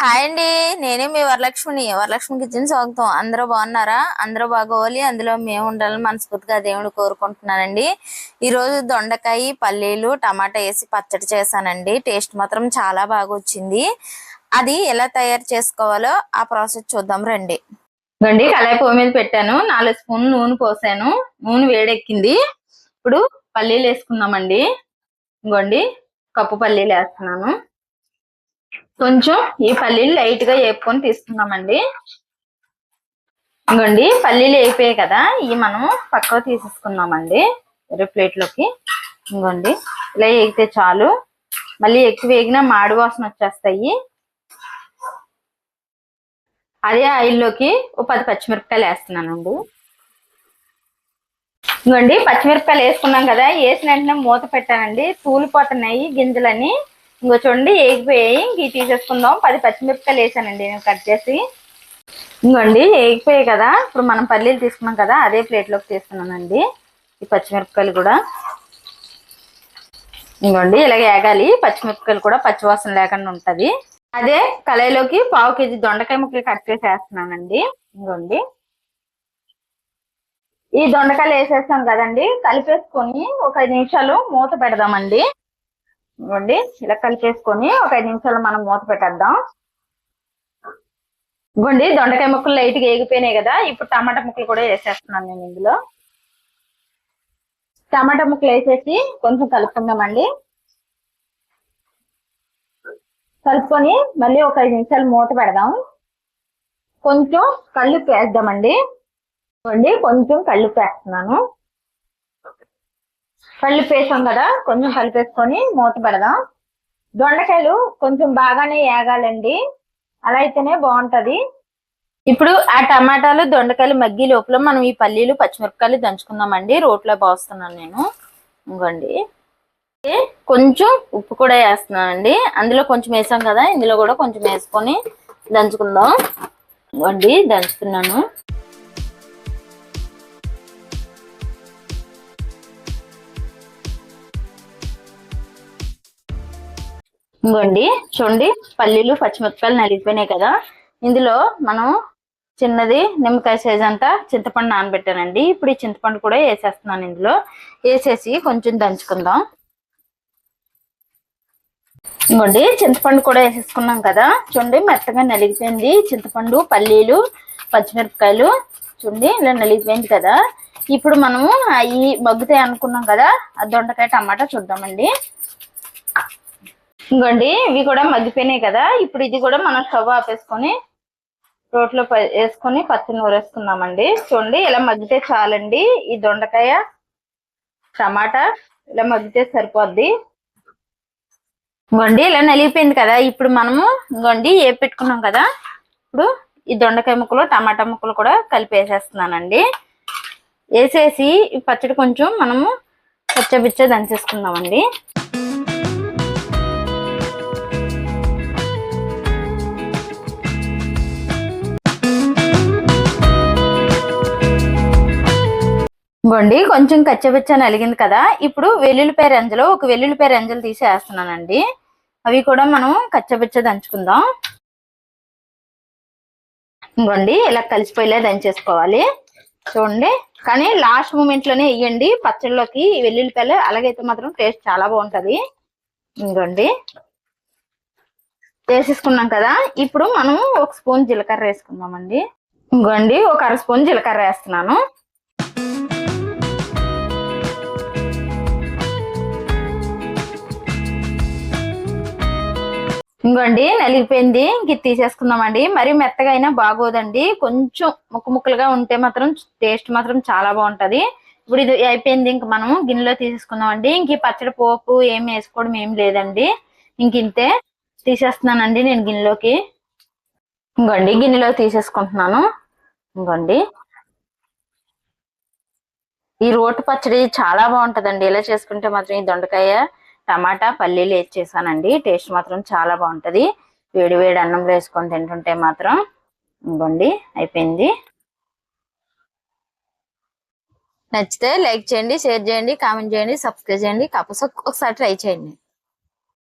Hi అండి. నేనే మీ వరలక్ష్మిని. Varalakshmi kitchen స్వాగతం. అందరూ బాగున్నారా? అందరూ బాగోవాలి. అందులో మేము ఉండాలని మనస్ఫూర్తిగా దేవుడు కోరుకుంటున్నానండి. ఈరోజు దొండకాయ పల్లీలు టమాటా వేసి పచ్చడి చేశానండి. టేస్ట్ మాత్రం చాలా బాగా వచ్చింది. అది ఎలా తయారు చేసుకోవాలో ఆ ప్రాసెస్ చూద్దాం రండి. రండి కళాయి పొయ్యి మీద పెట్టాను. నాలుగు స్పూన్లు నూనె పోసాను. నూనె వేడెక్కింది. ఇప్పుడు పల్లీలు వేసుకుందామండి. ఇంకోండి కప్పు పల్లీలు వేస్తున్నాను. కొంచెం ఈ పల్లీలు లైట్గా వేపుకొని తీసుకున్నామండి ఇంకోండి పల్లీలు వేయిపోయాయి కదా ఇవి మనం పక్కకు తీసేసుకున్నామండి వేరే ప్లేట్లోకి ఇంకోండి ఇలా వేగితే చాలు. మళ్ళీ ఎక్కువ వేగినా మాడి వాసన వచ్చేస్తాయి. అదే ఆయిల్లోకి ఓ పది పచ్చిమిరపకాయలు వేస్తున్నానండి. ఇంకోండి పచ్చిమిరపకాయలు వేసుకున్నాం కదా వేసిన వెంటనే మూత పెట్టానండి. తూలిపోతున్నాయి గింజలని ఇంకో చూడండి ఏగిపోయాయి ఇవి తీసేసుకుందాం. పది పచ్చిమిరపకాయలు వేసానండి నేను కట్ చేసి. ఇంకోండి ఏగిపోయాయి కదా. ఇప్పుడు మనం పల్లీలు తీసుకున్నాం కదా అదే ప్లేట్లోకి తీసుకున్నానండి ఈ పచ్చిమిరపకాయలు కూడా. ఇంకోండి ఇలాగ ఏగాలి. పచ్చిమిరపకాయలు కూడా పచ్చివాసన లేకుండా ఉంటుంది. అదే కళాయిలోకి పావు కేజీ దొండకాయ ముక్కలు కట్ చేసి వేస్తున్నానండి. ఇంకోండి. ఈ దొండకాయలు వేసేస్తాం కదండి. కలిపేసుకొని ఒక ఐదు నిమిషాలు మూత పెడదామండి. ఇవ్వండి. ఇలా కలిపేసుకొని ఒక ఐదు నిమిషాలు మనం మూత పెట్టేద్దాం. ఇవ్వండి దొండకాయ ముక్కలు లైట్గా ఏగిపోయినాయి కదా ఇప్పుడు టమాటా ముక్కలు కూడా వేసేస్తున్నాను నేను ఇందులో. టమాటా ముక్కలు వేసేసి కొంచెం కలుపుకుందామండి. కలుపుకొని మళ్ళీ ఒక ఐదు నిమిషాలు మూత పెడదాం. కొంచెం కళ్ళు వేద్దామండి ఇవ్వండి కొంచెం కళ్ళు వేస్తున్నాను కళ్ళు వేసాం కదా కొంచెం కలిపేసుకొని మూత పెడదాం. దొండకాయలు కొంచెం బాగానే ఏగాలండి. అలా అయితేనే బాగుంటది. ఇప్పుడు ఆ టమాటాలు దొండకాయలు మగ్గి లోపల మనం ఈ పల్లీలు పచ్చిమిరపకాయలు దంచుకుందామండి. రోట్లో బాగుస్తున్నాను నేను. ఇంకోండి కొంచెం ఉప్పు కూడా వేస్తున్నానండి. అందులో కొంచెం వేసాం కదా ఇందులో కూడా కొంచెం వేసుకొని దంచుకుందాం. ఇవ్వండి దంచుతున్నాను. ఇంకోండి చూడండి పల్లీలు పచ్చిమిరపకాయలు నలిగిపోయినాయి కదా. ఇందులో మనం చిన్నది నిమ్మకాయ సైజ్ అంతా చింతపండు నానబెట్టానండి. ఇప్పుడు ఈ చింతపండు కూడా వేసేస్తున్నాను ఇందులో. వేసేసి కొంచెం దంచుకుందాం. ఇంకోండి చింతపండు కూడా వేసేసుకున్నాం కదా. చూడండి మెత్తగా నలిగిపోయింది. చింతపండు పల్లీలు పచ్చిమిరపకాయలు చూడండి ఇలా నలిగిపోయింది కదా. ఇప్పుడు మనము అవి మగ్గుతాయి అనుకున్నాం కదా దొండకాయ టమాటా చూద్దామండి. ఇంకోండి ఇవి కూడా మగ్గిపోయినాయి కదా ఇప్పుడు ఇది కూడా మనం స్టవ్ ఆపేసుకొని రోట్లో వేసుకొని పచ్చి నూరేసుకుందామండి. చూడండి ఇలా మగ్గితే చాలండి. ఈ దొండకాయ టమాటా ఇలా మగ్గితే సరిపోద్ది. ఇంకోండి ఇలా నలిగిపోయింది కదా ఇప్పుడు మనము ఇంకోండి ఏ పెట్టుకున్నాం కదా ఇప్పుడు ఈ దొండకాయ ముక్కలు టమాటా ముక్కలు కూడా కలిపి వేసేస్తున్నానండి. వేసేసి పచ్చడి కొంచెం మనము పచ్చబిచ్చ దంచేసుకుందామండి. ఇంకోండి కొంచెం కచ్చబిచ్చ అలిగింది కదా. ఇప్పుడు వెల్లుల్లిపాయ రెంజలు ఒక వెల్లుల్లిపాయ రంజలు తీసి వేస్తున్నానండి అవి కూడా మనం కచ్చబిచ్చ దంచుకుందాం. ఇంకోండి ఇలా కలిసిపోయేలా దంచేసుకోవాలి. చూడండి కానీ లాస్ట్ మూమెంట్లోనే వేయండి. పచ్చళ్ళలోకి వెల్లుల్లిపాయలు అలాగైతే మాత్రం టేస్ట్ చాలా బాగుంటుంది. ఇంకోండి వేసేసుకున్నాం కదా. ఇప్పుడు మనం ఒక స్పూన్ జీలకర్ర వేసుకుందామండి. ఇంకోండి ఒక అర స్పూన్ జీలకర్ర వేస్తున్నాను. ఇంకోండి నలిగిపోయింది. ఇంక తీసేసుకుందామండి. మరి మెత్తగా అయినా బాగోదండి. కొంచెం ముక్క ముక్కలుగా ఉంటే మాత్రం టేస్ట్ మాత్రం చాలా బాగుంటది. ఇప్పుడు ఇది అయిపోయింది. ఇంక మనం గిన్నెలో తీసేసుకుందామండి. ఇంక ఈ పచ్చడి పోపు ఏం వేసుకోవడం ఏం లేదండి. ఇంక ఇంతే తీసేస్తున్నానండి నేను గిన్నెలోకి. ఇంకోండి గిన్నెలో తీసేసుకుంటున్నాను. ఇంకోండి ఈ రోటి పచ్చడి చాలా బాగుంటుందండి. ఇలా చేసుకుంటే మాత్రం ఈ దొండకాయ టమాటా పల్లీలు వేసి చేశానండి. టేస్ట్ మాత్రం చాలా బాగుంటుంది. వేడి వేడి అన్నంలో వేసుకొని తింటుంటే మాత్రం ఇంకోండి అయిపోయింది. నచ్చితే లైక్ చేయండి షేర్ చేయండి కామెంట్ చేయండి సబ్స్క్రైబ్ చేయండి. కాకపోతే ఒకసారి ట్రై చేయండి.